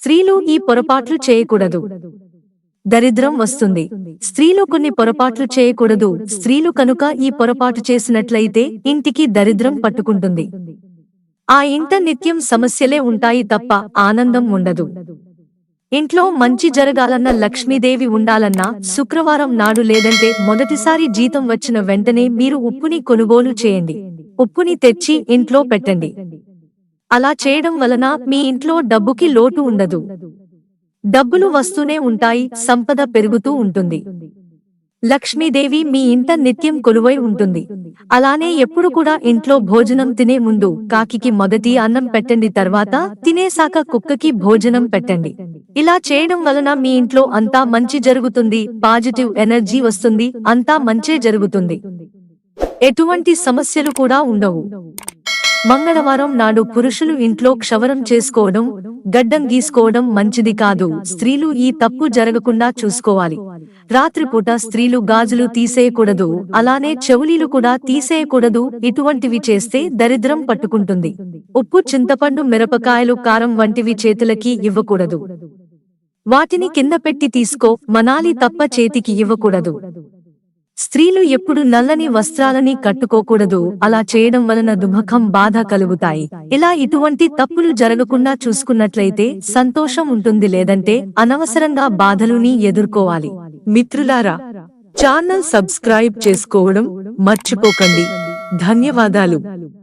స్త్రీలు ఈ పొరపాట్లు చేయకూడదు. దరిద్రం వస్తుంది. స్త్రీలు కొన్ని పొరపాట్లు చేయకూడదు. స్త్రీలు కనుక ఈ పొరపాటు చేసినట్లయితే ఇంటికి దరిద్రం పట్టుకుంటుంది. ఆ ఇంట నిత్యం సమస్యలే ఉంటాయి తప్ప ఆనందం ఉండదు. ఇంట్లో మంచి జరగాలన్న లక్ష్మీదేవి ఉండాలన్నా శుక్రవారం నాడు లేదంటే మొదటిసారి జీతం వచ్చిన వెంటనే మీరు ఉప్పుని కొనుగోలు చేయండి. ఉప్పుని తెచ్చి ఇంట్లో పెట్టండి. అలా చేయడం వలన మీ ఇంట్లో డబ్బుకి లోటు ఉండదు. డబ్బులు వస్తూనే ఉంటాయి సంపద పెరుగుతూ ఉంటుంది. లక్ష్మీదేవి మీ ఇంట నిత్యం కొలువై ఉంటుంది. అలానే ఎప్పుడు కూడా ఇంట్లో భోజనం తినే ముందు కాకికి మొదటి అన్నం పెట్టండి తర్వాత తినేసాక కుక్కకి భోజనం పెట్టండి. ఇలా చేయడం వలన మీ ఇంట్లో అంతా మంచి జరుగుతుంది పాజిటివ్ ఎనర్జీ వస్తుంది అంతా మంచే జరుగుతుంది. ఎటువంటి సమస్యలు కూడా ఉండవు. మంగళవారం నాడు పురుషులు ఇంట్లో క్షవరం చేసుకోవడం గడ్డం గీసుకోవడం మంచిది కాదు. స్త్రీలు ఈ తప్పు జరగకుండా చూసుకోవాలి. రాత్రిపూట స్త్రీలు గాజులు తీసేయకూడదు. అలానే చెవులీలు కూడా తీసేయకూడదు. ఇటువంటివి చేస్తే దరిద్రం పట్టుకుంటుంది. ఉప్పు చింతపండు మిరపకాయలు కారం వంటివి చేతులకి ఇవ్వకూడదు. వాటిని కింద పెట్టి తీసుకో. మనాలి తప్ప చేతికి ఇవ్వకూడదు. స్త్రీలు ఎప్పుడు నల్లని వస్త్రాలని కట్టుకోకూడదు. అలా చేయడం వలన దుఃఖం బాధ కలుగుతాయి. ఇలా ఇటువంటి తప్పులు జరగకుండా చూసుకున్నట్లయితే సంతోషం ఉంటుంది లేదంటే అనవసరంగా బాధలుని ఎదుర్కోవాలి. మిత్రులారా ఛానల్ సబ్స్క్రైబ్ చేసుకోవడం మర్చిపోకండి. ధన్యవాదాలు.